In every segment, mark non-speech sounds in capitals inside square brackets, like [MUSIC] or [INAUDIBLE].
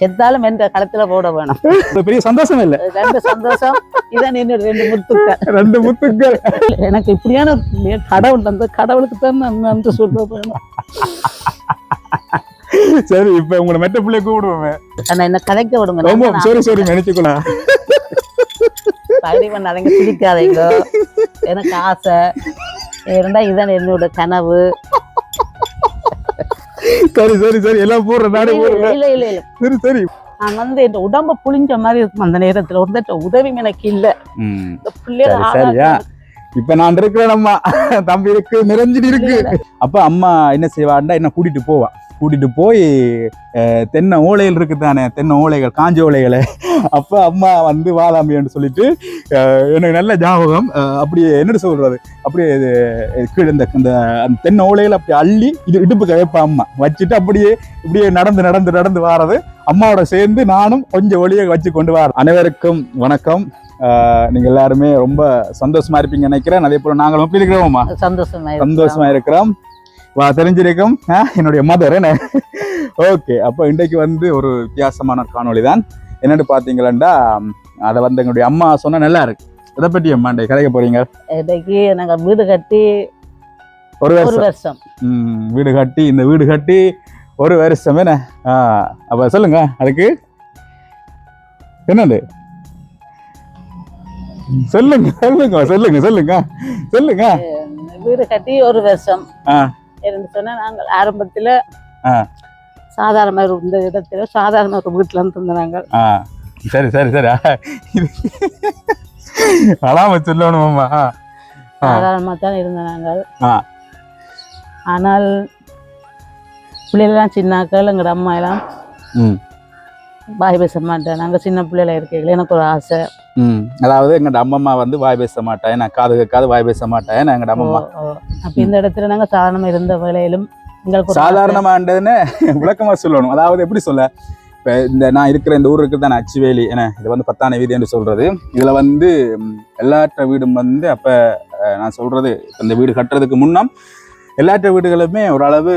செத்தாலும் என்ற களத்துல போட வேணும். பெரிய சந்தோஷம் இல்ல? ரெண்டு சந்தோஷம் இதான் இன்னும் ரெண்டு முத்துக்கள். ரெண்டு முத்துக்கள். எனக்கு இப்படியான கடவுள் தந்த கடவுளுக்கு தான் நான் நன்றி சொல்ல வேணும் சரி இப்ப உங்களை மெட்ட பிள்ளைய கூப்பிடுவோமே. ஆனா என்ன கதைக்க விடுங்க. ரொம்ப சாரி சாரி நினைச்சுக்கலாம். பகுதி பண்ணாதீங்க சிரிக்காதீங்க. எனக்கு ஆசை. இரண்டா இதான் என்னோட கனவு. சரி சரி சரி. எல்லாம் போடுறேன் நானே போடுறேன். இல்ல இல்ல இல்ல. சரி சரி. நான் வந்து இந்த உடம்ப புளிஞ்ச மாதிரி இருக்கும் அந்த நேரத்துல. ஒரு உதவி எனக்கு இல்ல. சரியா. இப்ப நான் இருக்கிறேன் அம்மா தம்பி இருக்கு நிறைஞ்சிட்டு இருக்கு. அப்ப அம்மா என்ன செய்வாண்டா என்ன கூட்டிட்டு போவா. கூட்டிட்டு போய் அஹ், தென்னை ஓலைகள் இருக்கு தானே தென்னை ஓலைகள் காஞ்ச ஓலைகளை. அப்ப அம்மா வந்து வாதாம்பின்னு சொல்லிட்டு எனக்கு நல்ல ஞாபகம் அஹ், அப்படியே என்ன சொல்றது அப்படியே இது, கீழே இந்த இந்த அந்த தென்னை ஓலைகளை அப்படி அள்ளி இது இடுப்புக்கு வைப்பா அம்மா. வச்சுட்டு அப்படியே இப்படியே நடந்து நடந்து நடந்து வாரது. அம்மாவோட சேர்ந்து நானும் கொஞ்சம் ஒளியை வச்சு கொண்டு வர அனைவருக்கும் வணக்கம். ஆஹ் நீங்க எல்லாருமே ரொம்ப சந்தோஷமா இருப்பீங்க நினைக்கிறேன். அதே போல நாங்களும் எப்படி இருக்கிறோமா சந்தோஷமா. சந்தோஷமா இருக்கிறோம். தெரிஞ்சிருக்கும். என்னுடைய மதர் என்ன? ஓகே அப்போ இன்றைக்கு வந்து ஒரு வித்தியாசமான காணொளி தான். என்னன்னு பாத்தீங்களா அதை வந்து எங்களுடைய அம்மா சொன்னா நல்லா இருக்கு. இதை பற்றி அம்மா இன்றைக்கு கதைக்க போறீங்க? இன்னைக்கு நாங்க வீடு கட்டி ஒரு வருஷம். வீடு கட்டி இந்த வீடு கட்டி ஒரு வருஷம் என்ன? அப்ப சொல்லுங்க அதுக்கு. என்னது? சொல்லுங்க சொல்லுங்க சொல்லுங்க சொல்லுங்க சொல்லுங்க. வீடு கட்டி ஒரு வருஷம். ஆ. இருந்து சொன்னா நாங்கள் ஆரம்பத்துல ஆ. சாதாரண ஒரு இந்த இடத்துல சாதாரண ஒரு வீட்டுல இருந்து ஆ சரி சரி சரி அழாம சொல்லணுமாம்மா ஆ, ஆ. சாதாரணமா தான் இருந்தாங்க ஆ. ஆனால் பிள்ளைகள்லாம் சின்னாக்கள் எங்களோட அம்மா எல்லாம் பாய் பேச மாட்டேன் நாங்க சின்ன பிள்ளைல இருக்கைகள் எனக்கு ஒரு ஆசை அதாவது எங்கட அம்மம்மா வந்து வாய் பேச மாட்டேன் நான் காது கேட்காது வாய் பேச மாட்டேன் எங்கட அம்மம்மா. அப்ப இந்த இடத்துல நாங்க சாதாரணமா இருந்த வேலையிலும். சாதாரணமாண்டதுன்னு விளக்கமா சொல்லணும். அதாவது எப்படி சொல்ல? இப்போ இந்த நான் இருக்கிற இந்த ஊர் இருக்குது தான் அச்சுவேலி. என்ன இது வந்து பத்தான வீதி என்று சொல்றது. இதுல வந்து எல்லாற்ற வீடும் வந்து அப்ப நான் சொல்றது இந்த வீடு கட்டுறதுக்கு முன்னம் எல்லாற்ற வீடுகளுமே ஓரளவு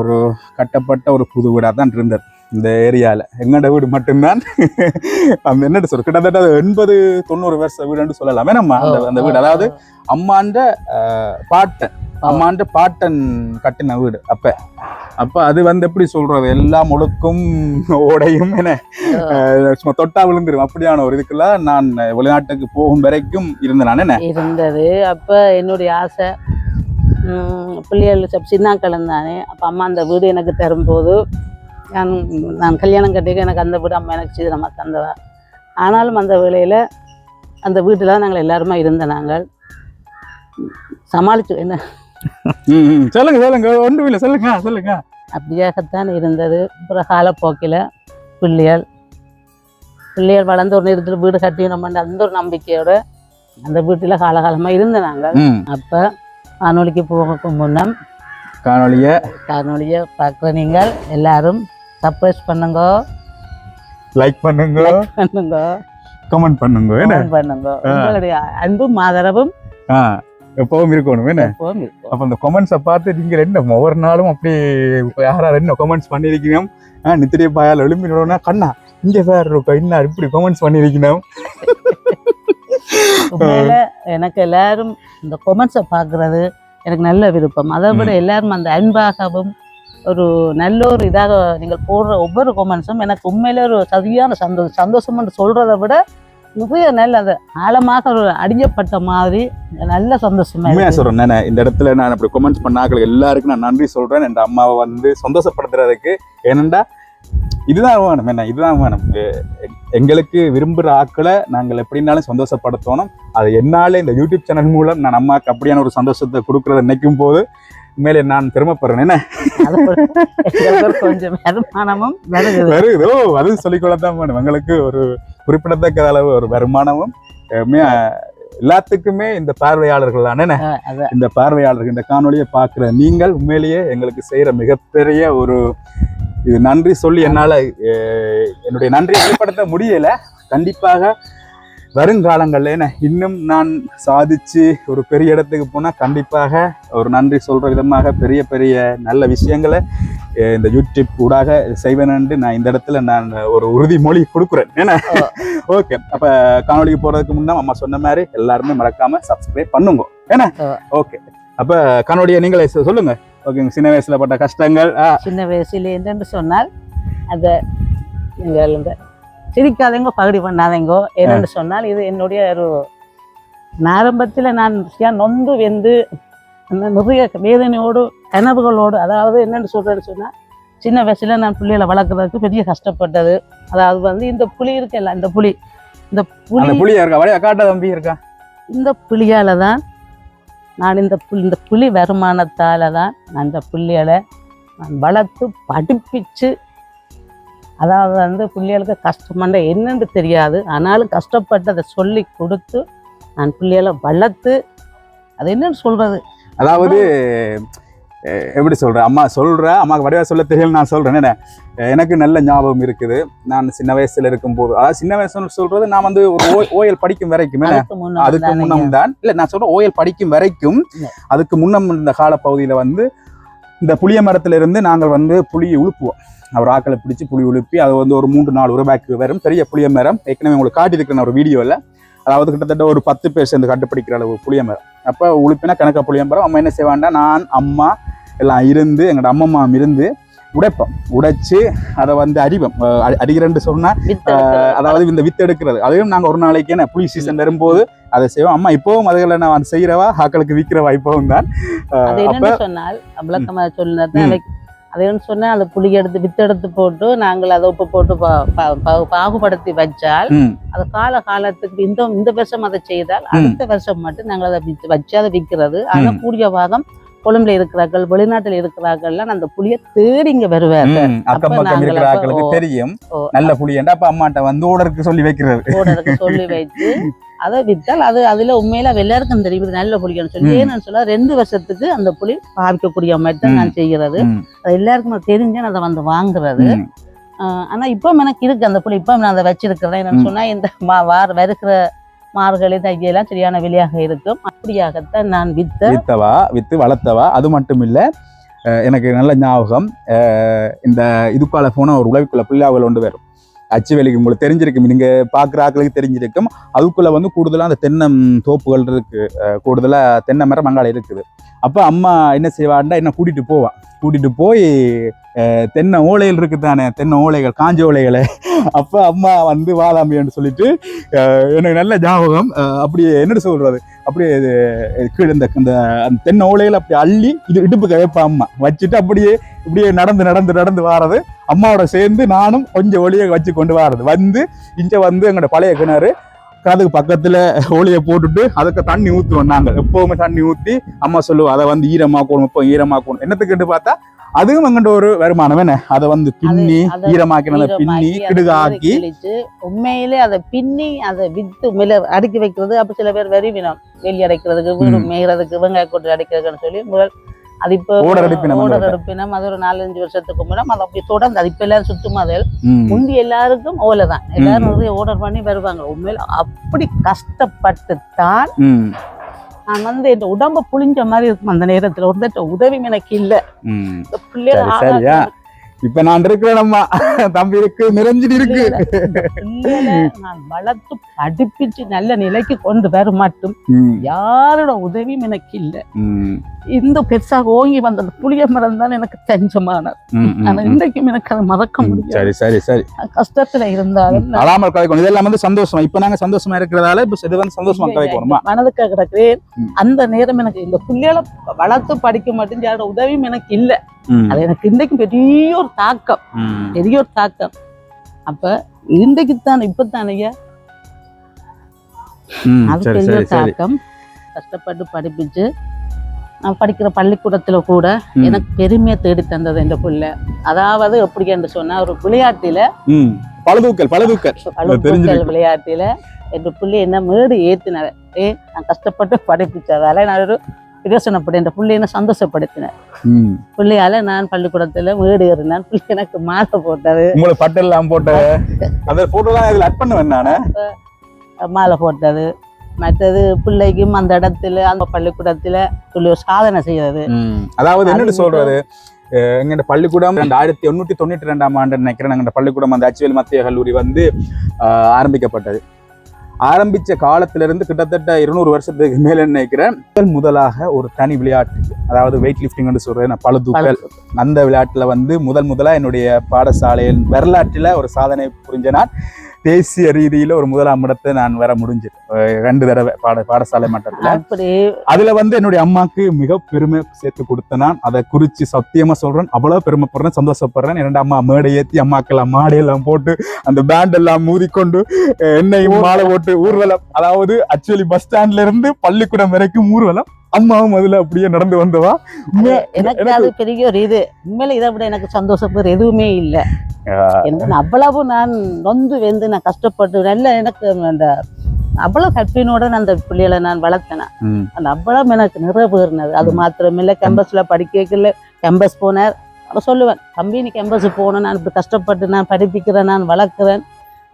ஒரு கட்டப்பட்ட ஒரு புது வீடாக தான் இருந்தது. இந்த ஏரியாவில் எங்களோட வீடு மட்டும்தான். அந்த என்னட்டு சொல்ற கிட்டத்தட்ட எண்பது தொண்ணூறு வருஷ வீடுன்னு சொல்லலாமே நம்ம அந்த அந்த வீடு. அதாவது அம்மாண்ட பாட்டன். அம்மாண்ட பாட்டன் கட்டின வீடு அப்ப. அப்ப அது வந்து எப்படி சொல்றது? எல்லாம் ஒழுக்கும் ஓடையும் என்ன? சும்மா தொட்டா விழுந்துரும். அப்படியான ஒரு இதுக்குள்ள நான் வெளிநாட்டுக்கு போகும் வரைக்கும் இருந்தேன். நான் என்ன? இருந்தது. அப்ப என்னுடைய ஆசை பிள்ளைகள் சப் சின்னாக்கள் இருந்தானே அப்ப அம்மா அந்த வீடு எனக்கு தரும்போது நான் நான் கல்யாணம் கட்டிக்க எனக்கு அந்த வீடு அம்மா எனக்கு சீதனமாக தந்தவா. ஆனாலும் அந்த வேளையில அந்த வீட்டில் நாங்கள் எல்லாருமே இருந்த நாங்கள். சமாளிச்சு என்ன. சொல்லுங்க சொல்லுங்க. ஒன்றும் இல்லை. சொல்லுங்க சொல்லுங்க. அப்படியாகத்தான் இருந்தது. அப்புறம் காலப்போக்கில் பிள்ளைகள் பிள்ளைகள் வளர்ந்த ஒரு நேரத்தில் வீடு கட்டினோம் அந்த ஒரு நம்பிக்கையோட அந்த வீட்டில் காலகாலமாக இருந்த நாங்கள். அப்போ வானொலிக்கு போக முன்னம் காணொலிய காணொலியை பார்க்குற நீங்கள் எல்லாரும் சர்ப்ரைஸ் பண்ணுங்க. லைக் பண்ணுங்க. பண்ணுங்க. கமெண்ட் பண்ணுங்க என்ன? பண்ணுங்க. உங்களுடைய அன்பும் ஆதரவும் எப்பவும் இருக்கணும் என்ன? அப்ப அந்த கமெண்ட்ஸை பார்த்து நீங்க என்ன ஒவ்வொரு நாளும் அப்படி இப்ப யார் யார் என்ன கமெண்ட்ஸ் பண்ணியிருக்கீங்க ஆ நித்திரிய பாயால் எழும்பினோன்னா கண்ணா இங்க வேற இருக்கும் என்ன இப்படி கமெண்ட்ஸ் பண்ணியிருக்கணும் [LAUGHS] எனக்கு எல்லாரும் இந்த கொமெண்ட்ஸை பார்க்கறது எனக்கு நல்ல விருப்பம். அதை விட எல்லாரும் அந்த அன்பாகவும் ஒரு நல்ல ஒரு இதாக நீங்கள் போடுற ஒவ்வொரு கொமெண்ட்ஸும் எனக்கு உண்மையில ஒரு சரியான சந்தோஷம் சந்தோஷம்னு சொல்றதை விட நிறைய நல்ல அது ஆழமாக ஒரு அடிஞ்சப்பட்ட மாதிரி நல்ல சந்தோஷமா உண்மையா இருக்கு. சொல்றேன் நானு. இந்த இடத்துல நான் அப்படி கமெண்ட்ஸ் பண்ணாக்கள் எல்லாருக்கும் நான் நன்றி சொல்றேன். என் அம்மாவை வந்து சந்தோஷப்படுத்துறதுக்கு. ஏனண்டா இதுதான் வேணும் என்ன இதுதான் வேணும் எங்களுக்கு விரும்புகிற ஆக்களை நாங்கள் எப்படினாலும் சந்தோஷப்படுத்தணும். அது என்னால இந்த யூடியூப் சேனல் மூலம் நான் அம்மாவுக்கு அப்படியான ஒரு சந்தோஷத்தை கொடுக்கறத நினைக்கும் போது உண்மையிலே நான் பெருமைப்படுறேன். என்ன? கொஞ்சம் வருமானமும் வருகிறது வருதோ அது சொல்லிக்கொள்ளத்தான் வேணும். எங்களுக்கு ஒரு குறிப்பிடத்தக்க அளவு ஒரு வருமானமும் எல்லாத்துக்குமே இந்த பார்வையாளர்கள் தானே. இந்த பார்வையாளர்கள் இந்த காணொளியை பார்க்குற நீங்கள் உண்மையிலேயே எங்களுக்கு செய்கிற மிகப்பெரிய ஒரு இது நன்றி சொல்லி என்னால் என்னுடைய நன்றியை வெளிப்படுத்த முடியல. கண்டிப்பாக வருங்காலங்கள்ல என்ன இன்னும் நான் சாதிச்சு ஒரு பெரிய இடத்துக்கு போனா கண்டிப்பாக ஒரு நன்றி சொல்ற விதமாக பெரிய பெரிய நல்ல விஷயங்களை இந்த யூடியூப் ஊடாக செய்வேன்னு நான் இந்த இடத்துல நான் ஒரு உறுதிமொழி கொடுக்குறேன். என்ன ஓகே அப்ப காணொளிக்கு போறதுக்கு முன்னா அம்மா சொன்ன மாதிரி எல்லாருமே மறக்காம சப்ஸ்கிரைப் பண்ணுங்க. என்ன ஆ. ஓகே அப்ப காணொலியை நீங்களே சொல்லுங்க. ஓகேங்க சின்ன வயசுல பட்ட கஷ்டங்கள் சின்ன வயசுல என்று சொன்னால் அதை நீங்கள் இந்த சிரிக்காதீங்கோ பகுடி பண்ணாதீங்கோ என்னென்னு சொன்னால் இது என்னுடைய ஒரு ஆரம்பத்தில் நான் நொந்து வெந்து அந்த நிறைய வேதனையோடு கனவுகளோடு அதாவது என்னென்னு சொல்றேன்னு சொன்னால் சின்ன வயசுல நான் பிள்ளைகளை வளர்க்குறதுக்கு பெரிய கஷ்டப்பட்டது. அதாவது வந்து இந்த புலி இருக்குல்ல இந்த புலி இந்த புலி புளியா இருக்கா? காட்ட தம்பி இருக்கா? இந்த புலியால தான் நான் இந்த புல் இந்த புலி வருமானத்தால தான் நான் இந்த புள்ளிகளை நான் வளர்த்து படிப்பிச்சு அதாவது வந்து பிள்ளைகளுக்கு கஷ்டமண்ட என்னன்னு தெரியாது. ஆனாலும் கஷ்டப்பட்டு அதை சொல்லி கொடுத்து நான் பிள்ளைகளை வளர்த்து அது என்னன்னு சொல்றது? அதாவது எப்படி சொல்ற? அம்மா சொல்ற அம்மாக்கு வடிவா சொல்ல தெரியல நான் சொல்றேன். என்ன எனக்கு நல்ல ஞாபகம் இருக்குது. நான் சின்ன வயசுல இருக்கும்போது அதாவது சின்ன வயசுன்னு சொல்றது நான் வந்து ஒரு ஓயல் படிக்கும் வரைக்கும் அதுக்கு முன்னம் தான் இல்ல நான் சொல்றேன் ஓயல் படிக்கும் வரைக்கும். அதுக்கு முன்னம் இந்த காலப்பகுதியில வந்து இந்த புளிய மரத்துல இருந்து நாங்கள் வந்து புளியை உழுப்புவோம். அவர் ஆக்களை பிடிச்சி புளி உழுப்பி அது வந்து ஒரு மூன்று நாலு ரூபாய்க்கு வரும் பெரிய புளிய மரம். ஏற்கனவே உங்களுக்கு காட்டியிருக்கிறேன் ஒரு வீடியோவில் அதாவது கிட்டத்தட்ட ஒரு பத்து பேர் சேர்ந்து கண்டுபிடிக்கிற அளவு புளிய மரம். அப்போ உழுப்பினா கணக்கா புளிய மரம். அம்மா என்ன செய்வாண்டா நான் அம்மா எல்லாம் இருந்து எங்களோட அம்மம்மா இருந்து உடைப்போம். உடைச்சு அதை வந்து அறிவோம் அஹ் அரி- அரிகிறேன்னு சொன்னா வித்து ஆஹ் எடுக்கிறது. அதாவது இந்த வித்து எடுக்கிறது அதையும் நாங்க ஒரு நாளைக்கு என்ன புளி சீசன் வரும்போது அதை செய்வோம். அம்மா இப்பவும் அதுகளை நான் செய்யறவா ஆக்களுக்கு விற்கிறவா? இப்பவும் தான். அப்ப சொன்னால் விளக்கமா சொன்னது ம். அவை- அது என்ன சொன்னா அந்த புளி எடுத்து வித்து எடுத்து போட்டு நாங்கள் அதை உப்பு போட்டு பாகுபடுத்தி வச்சால் அது கால காலத்துக்கு இந்த இந்த வருஷம் அதை செய்தால். அடுத்த வருஷம் மட்டும் நாங்கள் அதை வித்து வச்சு அதை விற்கிறது ஆனா ம். கூடிய பாகம் கொழும்புல இருக்கிறார்கள் வெளிநாட்டில் இருக்கிறார்கள்லாம் அந்த புளியை தேடி இங்க வருவார்கள் ம், அக்கம் பக்கம். தெரியும். நல்ல புளி ஏண்டா அப்ப அம்மாட்ட வந்து ஓடருக்கு சொல்லி வைக்கிறது ஓடருக்கு சொல்லி வச்சு [LAUGHS] அதை வித்தால் அது அதுல உண்மையில எல்லாருக்கும் தெரியும். இது நல்ல புளின்னு சொல்லி. ஏன்னு சொல்ல ரெண்டு வருஷத்துக்கு அந்த புளி பாவிக்கக்கூடிய மாதிரி தான் நான் செய்கிறது. அது எல்லாருக்கும் தெரிஞ்சு நான் அதை வந்து வாங்குறது. ஆனா இப்போ எனக்கு இருக்கு அந்த புளி. இப்போ நான் அதை வச்சிருக்கிறேன். என்னன்னு. சொன்னா இந்த மா வார வருகிற மார்கழி தையெல்லாம் சரியான விலையாக இருக்கும். அப்படியாகத்தான் நான் வித்த வித்தவா வித்து வளர்த்தவா அது மட்டும் இல்ல எனக்கு நல்ல ஞாபகம் இந்த இதுக்கால போன ஒரு உழவுக்குள்ள பிள்ளையாவல் ஒன்று வரும். அச்சு வேலைக்கு உங்களுக்கு தெரிஞ்சிருக்கும். நீங்கள் பார்க்குற ஆக்களுக்கு தெரிஞ்சிருக்கும். அதுக்குள்ளே வந்து கூடுதலாக அந்த தென்னம் தோப்புகள் இருக்குது கூடுதலாக தென்னை மரம் மங்காள இருக்குது. அப்போ அம்மா என்ன செய்வாண்டா என்ன கூட்டிகிட்டு போவான் கூட்டிகிட்டு போய் தென்னை ஓலைகள் இருக்குது தானே தென்னை ஓலைகள் காஞ்ச ஓலைகளை. அப்போ அம்மா வந்து வாதாம்பின்னு சொல்லிட்டு எனக்கு நல்ல ஞாபகம் அப்படி அப்படியே என்ன அப்படியே இது கீழே இந்த இந்த அந்த தென்னை ஓலையில அப்படி அள்ளி இது இடுப்புக்கு வைப்பா அம்மா. வச்சுட்டு அப்படியே இப்படியே நடந்து நடந்து நடந்து வாரது. அம்மாவோட சேர்ந்து நானும் கொஞ்சம் ஒளியை வச்சு கொண்டு வாரது. வந்து இங்கே வந்து எங்களோட பழைய கிணறு கிணத்துக்கு பக்கத்துல ஓலியை போட்டுட்டு அதுக்கு தண்ணி ஊற்றுவோம் நாங்கள் எப்பவுமே தண்ணி ஊற்றி அம்மா சொல்லுவோம் அதை வந்து ஈரமாக்கணும் இப்போ ஈரமாக்கணும் என்னத்துக்கு பார்த்தா அதுவும் எங்கிட்ட ஒரு வருமானம் என்ன? அதை வந்து பின்னி பின்னி ஈரமாக்கி, அதை கிடுகாக்கி. உண்மையிலே அதை பின்னி அதை வித்து மேல அடுக்கி வைக்கிறது. அப்ப சில பேர் வெறிவினம் வெளியே அடைக்கிறதுக்கு வீடு ம். மேய்கிறதுக்கு வெங்காய கொட்டு அடைக்கிறதுன்னு சொல்லி முதல் அது இப்போ ஓடர் அடிப்பினம் ஓடர் வந்து அடுப்பினம் அது ஒரு நாலஞ்சு வருஷத்துக்கு முன்னாடி அது அப்படி தொடர்ந்து அது இப்ப எல்லாரும் சுத்தமா அது. ம், முந்தி எல்லாருக்கும் ஓலை தான். எல்லாரும். நிறைய ஓர்டர் பண்ணி வருவாங்க. உண்மையில அப்படி கஷ்டப்பட்டு தான் நான் வந்து இந்த உடம்ப புளிஞ்ச மாதிரி இருக்கும் அந்த நேரத்துல. ஒரு உதவி எனக்கு இல்ல. பிள்ளைகள்? இப்ப நான் இருக்கிறேன் அம்மா தம்பி இருக்கு. நிறைஞ்சிட்டு இருக்கு நான் வளர்த்து படிப்பிச்சு நல்ல நிலைக்கு கொண்டு வர மட்டும். யாரோட உதவியும் எனக்கு இல்ல. இந்த பெருசாக ஓங்கி வந்த புளிய மரம் தான் எனக்கு தஞ்சமான. ம், ம், ஆனா. இன்றைக்கும் எனக்கு அதை மறக்க ம், முடியாது. சரி சரி சரி. கஷ்டத்துல இருந்தாலும் அழாமல் கதைக்கணும். இதெல்லாம் வந்து சந்தோஷமா. இப்ப நாங்க சந்தோஷமா இருக்கிறதால இப்ப இது வந்து சந்தோஷமா கதைக்கணுமா? மனதுக்கு கிடக்கிறேன். அந்த நேரம் எனக்கு இந்த பிள்ளைகளை வளர்த்து படிக்க மாட்டேன். யாரோட உதவியும் எனக்கு இல்ல. அது எனக்கு இன்றைக்கும் பெரிய ஒரு தாக்கம். பெரிய ஒரு தாக்கம். அப்ப இன்றைக்கு தான் இப்பதான் ஐயா அது பெரிய தாக்கம். கஷ்டப்பட்டு படிப்பிச்சு நான் படிக்கிற பள்ளிக்கூடத்துல கூட எனக்கு பெருமையை தேடி தந்தது இந்த பிள்ளை. அதாவது எப்படி என்று சொன்னா ஒரு விளையாட்டில அழுப்புக்கள் தெரிஞ்சிருக்கு. விளையாட்டில என் பிள்ளை என்ன மேடு ஏத்தினார். ஏ நான் கஷ்டப்பட்டு படிப்பிச்சதால நான் ஒரு பிரயோசனப்பட்டேன் என் பிள்ளை என்ன சந்தோஷப்படுத்தினேன். ம். பிள்ளையால நான் பள்ளிக்கூடத்துல மேடு ஏறினான் பிள்ளை எனக்கு மாலை போட்டது. உங்களை பட்டெல்லாம் போட்ட [LAUGHS] அந்த போட்டோ தான் இதுல அட் பண்ணுவேன் நானு? மாலை போட்டது. மற்றது பிள்ளைக்கும் அந்த இடத்துல அந்த பள்ளிக்கூடத்துல சொல்லி ஒரு சாதனை செய்யறது. அதாவது சொல்றது? அஹ் எங்கட பள்ளிக்கூடம் ரெண்டாயிரத்தி எண்ணூற்றி தொண்ணூற்றி ரெண்டாம் ஆண்டு நினைக்கிறேன். எங்கட பள்ளிக்கூடம் அந்த அச்சுவேல் மத்திய கல்லூரி வந்து ஆரம்பிக்கப்பட்டது. ஆரம்பிச்ச காலத்திலிருந்து கிட்டத்தட்ட இருநூறு வருஷத்துக்கு மேல நினைக்கிறேன். முதல் முதலாக ஒரு தனி விளையாட்டு அதாவது வெயிட் லிஃப்டிங்னு சொல்றேன் நான் பழுதூக்கல் அந்த விளையாட்டுல வந்து முதல் முதலா என்னுடைய பாடசாலையில் வரலாற்றில் ஒரு சாதனை புரிஞ்ச நான் தேசிய ரீதியில ஒரு முதலாம் இடத்தை நான் வர முடிஞ்சது. அஹ் ரெண்டு தடவை பாட பாடசாலை மட்டத்துல. அதுல வந்து என்னுடைய அம்மாக்கு மிக பெருமை சேர்த்து கொடுத்த நான் அதை குறிச்சு சத்தியமா சொல்றேன். அவ்வளவு பெருமைப்படுறேன் சந்தோஷப்படுறேன். இரண்டு அம்மா மேடை ஏத்தி அம்மாக்கெல்லாம் மாடையெல்லாம் போட்டு அந்த பேண்ட் எல்லாம் மூதிக்கொண்டு எண்ணெயும் மாலை போட்டு ஊர்வலம் அதாவது ஆக்சுவலி பஸ் ஸ்டாண்ட்ல இருந்து பள்ளிக்கூடம் வரைக்கும் ஊர்வலம். அம்மாவும் அதுல அப்படியே நடந்து வந்தவா? எனக்கு அது பெரிய ஒரு இது. உண்மையில இதை விட எனக்கு சந்தோஷப்படுற எதுவுமே இல்லை. எனக்கு நான் அவ்வளவு நான் நொந்து வெந்து நான் கஷ்டப்பட்டு நல்ல எனக்கு அந்த அவ்வளவு கற்பினோட நான் அந்த பிள்ளைகளை நான் வளர்த்தேன். அந்த அவ்வளவு எனக்கு நிறைவேறினது. அது மாத்திரமில்லை கேம்பஸ்ல படிக்கல கேம்பஸ் போனார். அப்ப சொல்லுவேன் தம்பி நீ கேம்பஸ் போகணும். நான் இப்படி கஷ்டப்பட்டு நான் படிப்பிக்கிறேன் நான் வளர்க்குறேன்.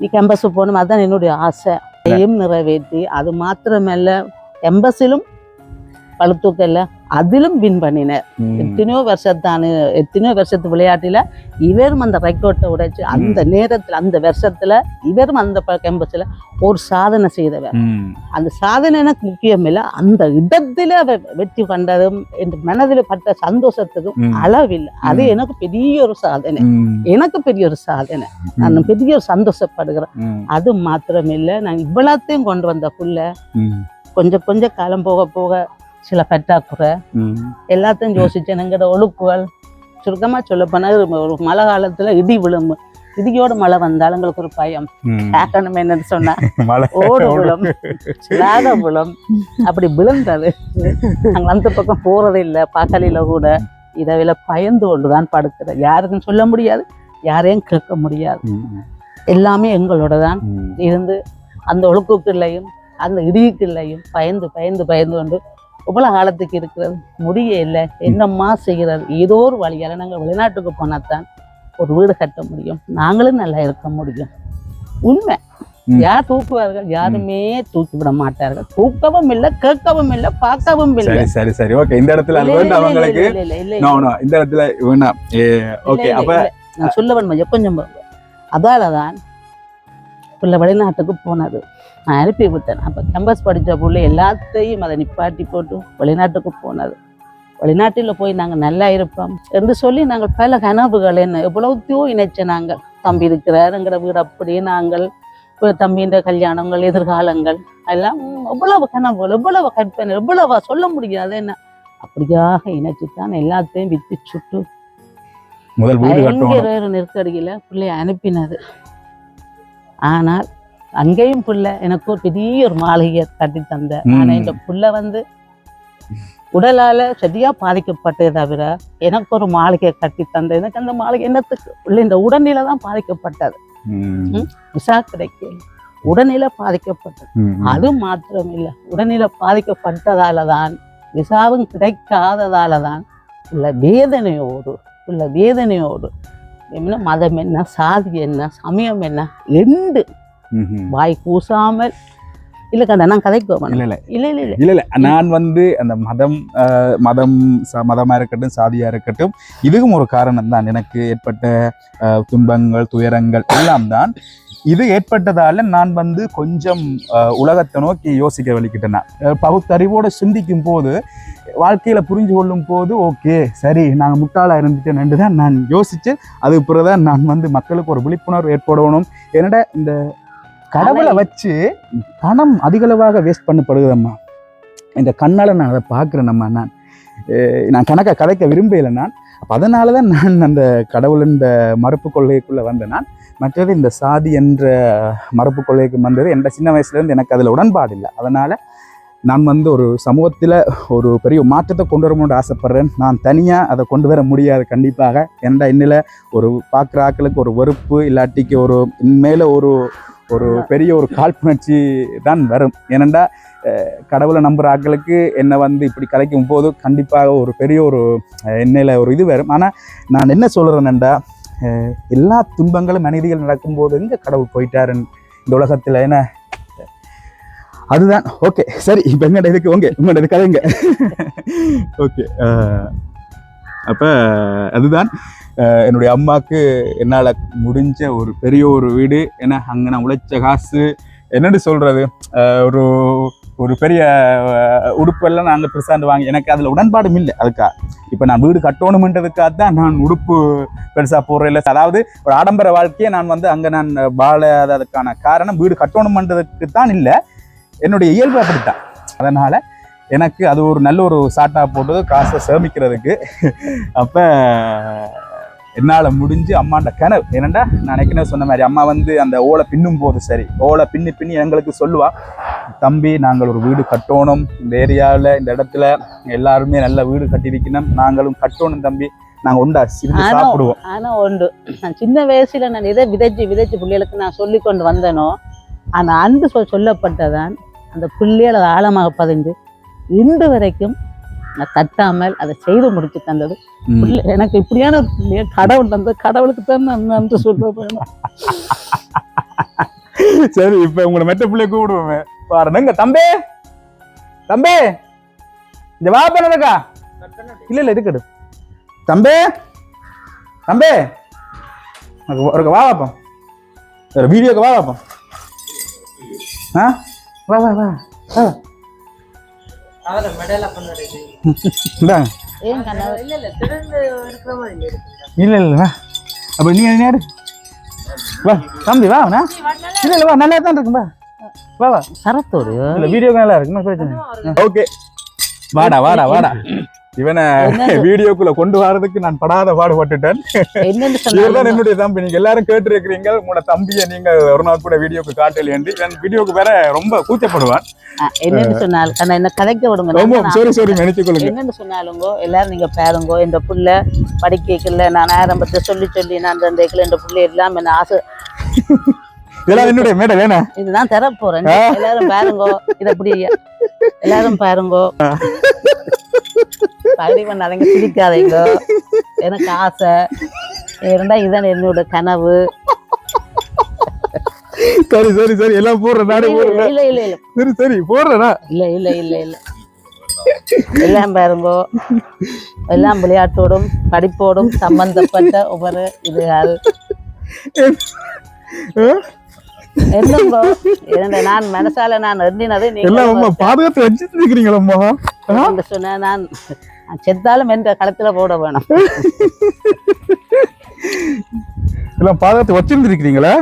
நீ கேம்பஸ் போகணும். அதுதான் என்னுடைய ஆசை. அதையும் நிறைவேற்றி அது மாத்திரமல்ல கேம்பஸிலும் பழுத்தூக்கல்ல அதிலும் வின் பண்ணினேன் ம். எத்தனையோ வருஷத்தானு எத்தனையோ வருஷத்து விளையாட்டில இவரும் அந்த ரெக்கார்டை உடைச்சு அந்த நேரத்துல அந்த வருஷத்துல இவரும் அந்த கேம்பஸ்ல ஒரு சாதனை செய்தவர். அந்த சாதனை எனக்கு முக்கியம் இல்லை அந்த இடத்துல அவர் வெற்றி கண்டதும் என் மனதில் பட்ட சந்தோஷத்துக்கும். அளவில்லை. அது. எனக்கு பெரிய ஒரு சாதனை. எனக்கு பெரிய ஒரு சாதனை. நான் பெரிய ஒரு சந்தோஷப்படுகிறேன். அது மாத்திரம் இல்லை நான் இவ்வளத்தையும் கொண்டு வந்த புள்ள கொஞ்சம் கொஞ்சம் காலம் போக போக சில பற்றாக்குறை. எல்லாத்தையும் யோசிச்சேன் எங்களோட ஒழுக்குகள் சுருக்கமா சொல்ல போனால் ஒரு மழை காலத்துல இடி விழும் இடியோட மழை வந்தாலும் எங்களுக்கு ஒரு பயம். கேட்கணும் என்னன்னு சொன்னா. [LAUGHS] ஓடு விழும். சிலாத விழும். அப்படி விழுந்தது. நாங்கள் அந்த பக்கம் போறதே இல்லை. பகலில கூட. இரவில பயந்து கொண்டுதான் படுக்கிறேன். யாருக்கும் சொல்ல முடியாது. யாரையும் கேட்க முடியாது. எல்லாமே எங்களோட தான். இருந்து அந்த ஒழுக்குக்குள்ளையும் அந்த இடிக்குள்ளையும் பயந்து பயந்து பயந்து கொண்டு இவ்வளவு காலத்துக்கு இருக்கிறது? முடிய இல்லை. என்னம்மா செய்கிறது ஏதோ ஒரு வழியால நாங்கள் வெளிநாட்டுக்கு போனாதான் ஒரு வீடு கட்ட முடியும். நாங்களும் நல்லா இருக்க முடியும். உண்மை. யார் தூக்குவார்கள்? யாருமே தூக்கி விட மாட்டார்கள். தூக்கவும் இல்லை கேட்கவும் இல்லை பார்க்கவும் இல்லை. சரி சரி சரி. ஓகே இந்த இடத்துல அது இல்லை, அவங்களுக்கு. இந்த இடத்துல வேணாம். ஓகே அப்ப. நான் சொல்ல வேணும் கொஞ்சம் அதால தான் பிள்ளை வெளிநாட்டுக்கு போனது. நான் அனுப்பி விட்டேன். அப்போ கேம்பஸ் படித்த பிள்ளை எல்லாத்தையும் அதை நிப்பாட்டி போட்டு வெளிநாட்டுக்கு போனது. வெளிநாட்டில் போய் நாங்கள் நல்லா இருப்போம் என்று சொல்லி நாங்கள் பல கனவுகள் என்ன எவ்வளவுத்தையோ இணைச்ச நாங்கள். தம்பி இருக்கிறார் எங்கிற வீடு அப்படி நாங்கள் தம்பின்ற கல்யாணங்கள் எதிர்காலங்கள் எல்லாம் எவ்வளவு கனவுகள் எவ்வளவு கற்பனை எவ்வளவு சொல்ல முடியாது என்ன. அப்படியாக இணைச்சுத்தான் எல்லாத்தையும் வித்து சுட்டு முதல் நெருக்கடியில பிள்ளைய அனுப்பினது. ஆனால் அங்கேயும் புள்ள எனக்கு ஒரு பெரிய ஒரு மாளிகையை கட்டி தந்த. ம். ஆனா இந்த புள்ள வந்து உடலால சரியா பாதிக்கப்பட்டதே தவிர எனக்கு ஒரு மாளிகையை கட்டி தந்த. எனக்கு அந்த மாளிகை என்னத்துக்கு? உள்ள இந்த உடல்நிலை தான் பாதிக்கப்பட்டது. விசா கிடைக்கல. உடல்நிலை பாதிக்கப்பட்டது. அது மாத்திரம் இல்லை உடல்நிலை பாதிக்கப்பட்டதால தான் விசாவும் கிடைக்காததால தான் உள்ள வேதனையோடு உள்ள வேதனையோடு என்ன மதம் என்ன சாதி என்ன சமயம் என்ன எண்டு ம். வாய் கூசாமல். இல்லை கண்டா நான் கதைக்கு போவேன் இல்ல இல்ல. இல்லை இல்லை இல்லை. இல்ல நான் வந்து அந்த மதம் மதம் ச- மதமா இருக்கட்டும் சாதியா இருக்கட்டும் இதுவும் ஒரு காரணம் தான் எனக்கு ஏற்பட்ட துன்பங்கள் துயரங்கள் எல்லாம் தான் இது ஏற்பட்டதால நான் வந்து கொஞ்சம் உலகத்தை நோக்கி யோசிக்க வலிக்கிட்டேன் பகுத்தறிவோட சிந்திக்கும் போது வாழ்க்கையில புரிஞ்சு கொள்ளும் போது ஓகே சரி நாங்கள் முட்டாளா இருந்துட்டேன் தான் நான் யோசிச்சு அதுக்கு பிறகுதான் நான் வந்து மக்களுக்கு ஒரு விழிப்புணர்வு ஏற்படணும். என்னடா இந்த கடவுளை வச்சு பணம் அதிகளவாக வேஸ்ட் பண்ணப்படுகிறம்மா இந்த கண்ணால் நான் அதை பார்க்குறேன் நம்ம நான் நான் கணக்கை கதைக்க விரும்பல நான். அப்போ அதனால தான் நான் அந்த கடவுள் இந்த மறுப்பு கொள்கைக்குள்ளே வந்தேன் நான். மற்றது இந்த சாதி என்ற மறுப்பு கொள்கைக்கு வந்தது. எந்த சின்ன வயசுலேருந்து எனக்கு அதில் உடன்பாடு இல்லை. அதனால் நான் வந்து ஒரு சமூகத்தில் ஒரு பெரிய மாற்றத்தை கொண்டு வரணும்னு ஆசைப்பட்றேன். நான் தனியாக அதை கொண்டு வர முடியாது கண்டிப்பாக. எந்த இன்னில் ஒரு பார்க்குற ஆக்களுக்கு ஒரு வெறுப்பு இல்லாட்டிக்கு ஒரு மேலே ஒரு ஒரு பெரிய ஒரு காழ்ப்புணர்ச்சி தான் வரும். ஏனெண்டா கடவுளை நம்புகிற ஆட்களுக்கு என்னை வந்து இப்படி கலைக்கும் போது கண்டிப்பாக ஒரு பெரிய ஒரு அஹ், ஒரு இது வரும். ஆனால் நான் என்ன சொல்கிறேன்டா எல்லா துன்பங்களும் மனிதிகள் நடக்கும்போது எங்கே கடவுள் போயிட்டாருன்னு இந்த உலகத்தில் என்ன அதுதான். ஓகே சரி இப்போ எங்கட இதுக்கு? ஓகே உங்களோட இது கதைங்க. ஓகே அப்போ அதுதான். என்னுடைய அம்மாவுக்கு என்னால் முடிஞ்ச ஒரு பெரிய ஒரு வீடு. ஏன்னா அங்கே நான் உழைச்ச காசு. என்னென்னு சொல்கிறது ஒரு ஒரு பெரிய உடுப்பெல்லாம் நாங்கள் பெருசாண்டு வாங்கி எனக்கு அதில் உடன்பாடும் இல்லை அதுக்காக இப்போ நான் வீடு கட்டணுமென்றதுக்காக தான் நான் உடுப்பு பெருசாக போடுறேன். இல்லை அதாவது ஒரு ஆடம்பர வாழ்க்கையை நான் வந்து அங்கே நான் வாழாததுக்கான காரணம் வீடு கட்டணுமென்றதுக்கு தான் இல்லை. என்னுடைய இயல்பு அப்படித்தான். அதனால் எனக்கு அது ஒரு நல்ல ஒரு சாட்டாக போட்டது காசை சேமிக்கிறதுக்கு. அப்போ என்னால் முடிஞ்சு அம்மாண்ட கனவு. ஏனண்டா நான் ஏற்கனவே சொன்ன மாதிரி அம்மா வந்து அந்த ஓலை பின்னும் போது சரி ஓலை பின்னி பின்னி எங்களுக்கு சொல்லுவா தம்பி நாங்கள் ஒரு வீடு கட்டணும். இந்த ஏரியாவில் இந்த இடத்துல எல்லாருமே நல்ல வீடு கட்டியிருக்கணும் நாங்களும் கட்டணும் தம்பி. நாங்கள் உண்டா சிரித்து சாப்பிடுவோம். ஆனா உண்டு. நான் சின்ன வயசுல நான் எதை விதைச்சு விதைச்சு பிள்ளைகளுக்கு நான் சொல்லி கொண்டு வந்தேனோ அந்த அன்பு சொல் சொல்லப்பட்டதான் அந்த பிள்ளைகள் ஆழமாக பதிஞ்சு இன்று வரைக்கும் நான் தட்டாமல் அதை செய்து முடிச்சு தந்தது. பிள்ளை எனக்கு இப்படியான ஒரு பிள்ளைய கடவுள் தந்த கடவுளுக்கு தான் நான் நன்றி சொல்றேன். சரி இப்ப உங்களை மெட்ட பிள்ளை கூப்பிடுவோமே. பாருங்க தம்பி தம்பி இந்த வா பண்ணதுக்கா இல்ல இல்ல இருக்கடு தம்பி தம்பி ஒரு- வா வாப்போம் ஒரு வீடியோக்கு வா வாப்போம் ஆ? வா வா வா வா. அவரை மெடலா பண்ணது இந்தாங்க இல்ல இல்ல திறந்து இருக்கிற மாதிரி இல்ல இல்ல வா. அப்ப நீங்க நேரு வா தம்பி வா அவனா இல்ல இல்ல வா நல்லா தான் இருக்கும் வா. வா வா. சரத்தோடு இல்ல வீடியோ நல்லா இருக்கு பிரச்சனை ஓகே. வாடா வாடா வாடா. இவனை? வீடியோக்குள்ள கொண்டு வரதுக்கு நான் படாத பாடுபட்டுட்டேன். என்னன்னு இவர்தான் என்னுடைய தம்பி. நீங்க எல்லாரும் கேட்டிருக்கிறீங்க. உங்களோட தம்பியை நீங்க ஒரு நாள் கூட வீடியோக்கு காட்டலையேண்டி நான் வீடியோக்கு வேற ரொம்ப கூச்சப்படுவான். என்னன்னு சொன்னாலும் கண்ணா என்ன கதைக்க விடுங்க. சாரி சாரி நினைச்சு கொள்ளுங்க. என்னன்னு சொன்னாலுங்கோ? எல்லாரும் நீங்க பாருங்கோ. இந்த புள்ள படிக்கல நான் ஆரம்பத்தை சொல்லி சொல்லி நான் ரெண்டு இந்த புள்ள எல்லாம் என்ன ஆசை. இதெல்லாம் என்னுடைய மேடை வேணா? இதுதான் தர போறேன் எல்லாரும் பாருங்கோ. இத அப்படி எல்லாரும் பாருங்கோ. பகுதி பண்ணாதீங்க சிரிக்காதீங்க. எனக்கு ஆசை. இருந்தா இதுதான் என்னோட கனவு. சரி சரி சரி. எல்லாம் போடுறேன். நானே போடுறேன் இல்ல இல்ல இல்ல. சரி சரி. போடுறேனா இல்ல இல்ல இல்ல இல்ல. எல்லாம் பாருங்கோ. எல்லாம் விளையாட்டோடும் படிப்போடும் சம்பந்தப்பட்ட ஒவ்வொரு இதுகள். நான் மனசால நான் எண்ணினது நீங்க பாதுகாத்து என்று சொன்ன நான் செத்தாலும் என்ற களத்துல போட வேணும். எல்லாம் பாதுகாத்து வச்சிருந்துருக்கிறீங்களா?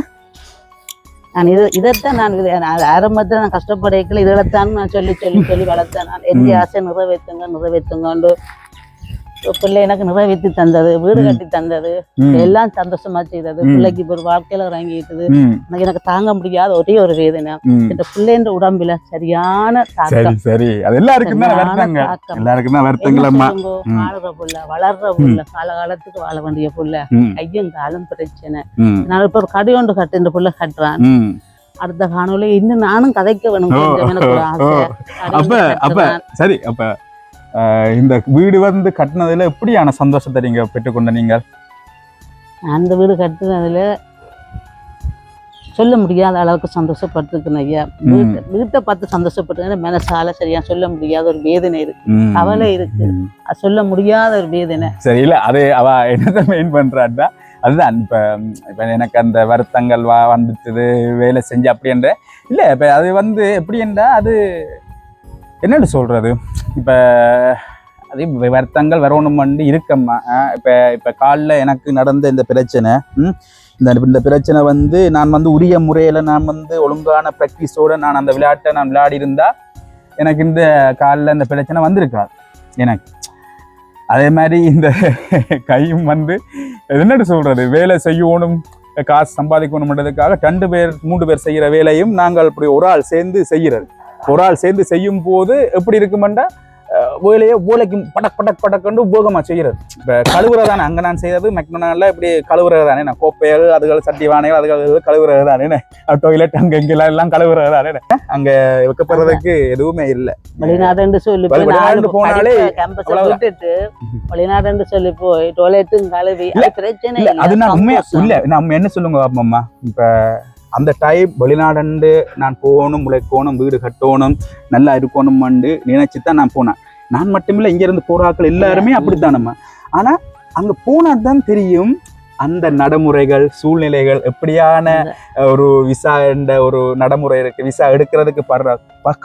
நான் இது இதைத்தான் நான் ஆரம்பத்தில் நான் கஷ்டப்படைக்கல இதைத்தான் நான் சொல்லி சொல்லி சொல்லி வளர்த்தேன். நான் எந்த ஆசை நிறைவேற்றுங்க நிறைவேற்றுங்கண்டு பிள்ளை எனக்கு நிறைவேற்றி தந்தது வீடு. கட்டி தந்தது எல்லாம் சந்தோஷமா செய்தது. பிள்ளைக்கு ஒரு வாழ்க்கையில இறங்கிட்டது எனக்கு எனக்கு தாங்க முடியாத ஒரே ஒரு வேதனை. இந்த பிள்ளைன்ற உடம்புல சரியான சரி தாக்கம். சரி அது எல்லாருக்கும். எல்லாருக்கும் தான் ம். வாழுற புள்ள வளர்ற புள்ள காலகாலத்துக்கு வாழ வேண்டிய புள்ள. ம், ஐயன் காலம் பிரச்சனை. நான் இப்ப ஒரு கடி ஒன்று கட்டு இந்த புள்ள கட்டுறான். அடுத்த காணொலி இன்னும் நானும் கதைக்க வேணும் அப்ப அப்ப. சரி அப்ப இந்த வீடு வந்து கட்டினதுல எப்படியான சந்தோஷத்தை நீங்க பெற்றுக்கொண்ட நீங்க அந்த வீடு கட்டுனதுல சொல்ல முடியாத அளவுக்கு சந்தோஷப்பட்டிருக்கேன் ஐயா. வீட்டை வீட்டை பார்த்து சந்தோஷப்பட்டிருக்கேன் மனசால சரியா சொல்ல முடியாத ஒரு வேதனை இருக்கு. கவலை இருக்கு. சொல்ல முடியாத ஒரு வேதனை. சரி இல்ல அது அவ என்னதான் மெயின் பண்றான்னா அதுதான். இப்ப இப்ப எனக்கு அந்த வருத்தங்கள் வா வந்துட்டுது வேலை செஞ்சு அப்படின்ற இல்ல இப்ப அது வந்து எப்படின்றா அது என்னென்னு சொல்கிறது இப்போ அதே வருத்தங்கள் வரணும் வந்து இருக்கம்மா. இப்போ இப்போ காலில் எனக்கு நடந்த இந்த பிரச்சனை இந்த இந்த பிரச்சனை வந்து நான் வந்து உரிய முறையில் நான் வந்து ஒழுங்கான ப்ராக்டிஸோடு நான் அந்த விளையாட்டை நான் விளையாடி இருந்தால் எனக்கு இந்த காலில் இந்த பிரச்சனை வந்திருக்காது. எனக்கு. அதே மாதிரி இந்த [LAUGHS] கையும் வந்து என்னென்னு சொல்கிறது வேலை செய்யணும் காசு சம்பாதிக்கணும்ன்றதுக்காக ரெண்டு பேர் மூன்று பேர் செய்கிற வேலையும் நாங்கள் இப்படி ஒரு ஆள் சேர்ந்து செய்கிறது. ஒரு ஆள் சேர்ந்து செய்யும் போது எப்படி இருக்குமெண்டா வேலையை வேலைக்கு படக் படக் படக்கண்டு உபயோகமாக செய்கிறது. இப்போ கழுவுறது தானே அங்கே நான் செய்யறது மெக்டொனாலில் இப்படி கழுவுறது தானே நான் கோப்பைகள் அதுகள் சட்டி வானைகள் அதுகள் கழுவுறது தானே டாய்லெட் அங்கே இங்கெல்லாம் எல்லாம் கழுவுறது தானே அங்கே வைக்கப்படுறதுக்கு எதுவுமே இல்லை. சொல்லி வெளிநாடு நாலு போனாலே வெளிநாடுன்னு சொல்லி போய் டொய்லெட்டும் கழுவி அது பிரச்சனை அது நான் உண்மையா. இல்ல நம்ம என்ன சொல்லுங்க அம்மா இப்ப அந்த டைம் வெளிநாடு நான் போகணும் உழைக்கணும் வீடு கட்டணும் நல்லா இருக்கணும் நினைச்சு தான் நான் போனேன். நான் மட்டுமில்ல இங்க இருந்து போற ஆட்கள் எல்லாருமே அப்படித்தானம்மா ஆனா அங்க போனா தான் தெரியும் அந்த நடைமுறைகள் சூழ்நிலைகள் எப்படியான ஒரு விசா என்ற ஒரு நடைமுறை இருக்கு விசா எடுக்கிறதுக்கு படுற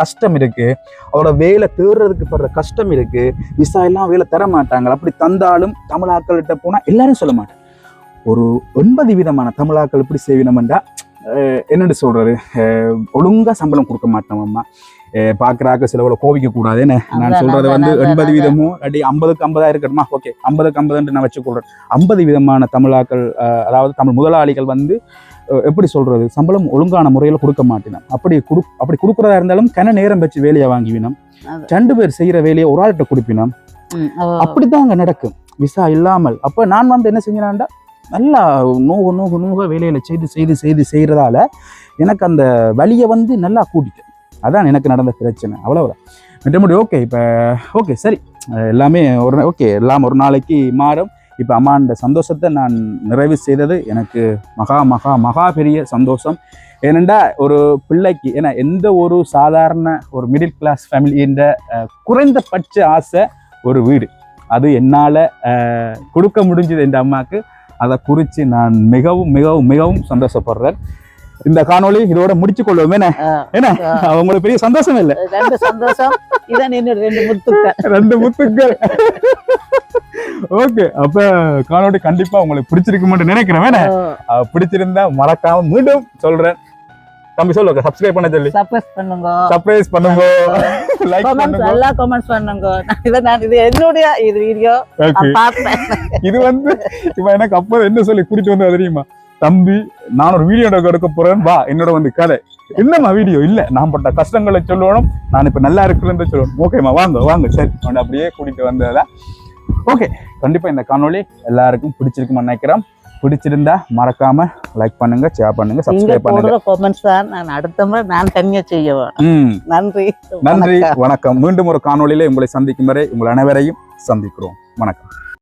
கஷ்டம் இருக்கு. அவரோட வேலை தேடுறதுக்கு படுற கஷ்டம் இருக்கு. விசா எல்லாம் வேலை தர மாட்டாங்க. அப்படி தந்தாலும் தமிழாக்கள்கிட்ட போனா எல்லாரும் சொல்ல மாட்டாங்க. ஒரு ஒன்பது விதமான தமிழாக்கள் எப்படி செய்வினோம்டா என்னன்னு சொல்றது? அஹ் ஒழுங்கா சம்பளம் கொடுக்க மாட்டோம் அம்மா. பாக்குறாக்க சில கோவிக்க கூடாது என்ன நான் சொல்றது வந்து எண்பது. வீதமும் அடி ஐம்பதுக்கு ஐம்பதா இருக்கட்டுமா ஓகே ஐம்பதுக்கு ஐம்பதுன்னு நான் வச்சுக்கொள்றேன் ஐம்பது விதமான தமிழாக்கள் அதாவது தமிழ் முதலாளிகள் வந்து எப்படி சொல்றது? சம்பளம் ஒழுங்கான முறையில் கொடுக்க மாட்டேன் அப்படி கொடு அப்படி கொடுக்குறதா இருந்தாலும் கன நேரம் வச்சு வேலையை வாங்கிவினோம். ரெண்டு பேர் செய்யற வேலையை ஒரு ஆள்கிட்ட கொடுப்பினோம். அப்படிதான் அங்க நடக்கும். விசா இல்லாமல். அப்ப நான் வந்து என்ன செஞ்சேன்டா நல்லா நோக நோக நோக வேலையில் செய்து செய்து செய்து செய்கிறதால எனக்கு அந்த வழியை வந்து நல்லா கூட்டிட்டு அதான் எனக்கு நடந்த பிரச்சனை. அவ்வளவுதான். மற்றபடி ஓகே இப்போ ஓகே சரி. எல்லாமே ஒரு ஓகே எல்லாம் ஒரு நாளைக்கு மாறும். இப்போ அம்மாண்ட சந்தோஷத்தை நான் நிறைவு செய்தது எனக்கு மகா மகா மகா பெரிய சந்தோஷம். ஏனெண்டா ஒரு பிள்ளைக்கு ஏன்னா எந்த ஒரு சாதாரண ஒரு மிடில் கிளாஸ் ஃபேமிலின்ற குறைந்தபட்ச ஆசை ஒரு வீடு. அது என்னால் கொடுக்க முடிஞ்சது என் அம்மாவுக்கு அதை குறித்து நான் மிகவும் மிகவும் மிகவும் சந்தோஷப்படுறேன். இந்த காணொளி இதோட முடிச்சு கொள்வோம் என்ன? என்ன. அவங்களுக்கு பெரிய சந்தோஷம் இல்லை. ரெண்டு சந்தோஷம். இதான் ரெண்டு முத்துக்கள். ரெண்டு முத்துக்கள். ஓகே அப்ப காணொளி கண்டிப்பா உங்களுக்கு பிடிச்சிருக்குமென்று நினைக்கிறேன். அஹ் பிடிச்சிருந்தா மறக்காம மீண்டும் சொல்றேன். தம்பி சொல்லுங்க சப்ஸ்கிரைப் பண்ண சொல்லி. சர்ப்ரைஸ் பண்ணுங்க. சர்ப்ரைஸ் பண்ணுங்க. லைக் கமெண்ட்ஸ் பண்ணுங்க. எல்லா கமெண்ட்ஸ் பண்ணுங்க. இதை நான் இது என்னுடைய இது வீடியோ பார்த்தேன் இது வந்து இவன் எனக்கு அப்போ என்ன சொல்லி கூட்டிட்டு வந்தா தெரியுமா? தம்பி நான் ஒரு வீடியோ எடுக்க போறேன் வா என்னோட வந்து கதை. என்னம்மா வீடியோ இல்ல நான் பட்ட கஷ்டங்களை சொல்லணும் நான் இப்ப நல்லா இருக்குன்னு சொல்லணும். ஓகேம்மா வாங்க வாங்க சரி. அவனை அப்படியே கூட்டிட்டு வந்ததா ஓகே கண்டிப்பா இந்த காணொளி எல்லாருக்கும் பிடிச்சிருக்கும்னு நினைக்கிறேன். பிடிச்சிருந்தா மறக்காம லைக் பண்ணுங்க ஷேர் பண்ணுங்க சப்ஸ்கிரைப் பண்ணுங்க. கமெண்ட்ஸ் தான் நான் அடுத்த முறை நான் தனியா செய்ய வேணும் ம். நன்றி. நன்றி வணக்கம். வணக்கம். மீண்டும் ஒரு காணொளியில உங்களை சந்திக்கும் வரை உங்கள் அனைவரையும் சந்திக்கிறோம். வணக்கம்.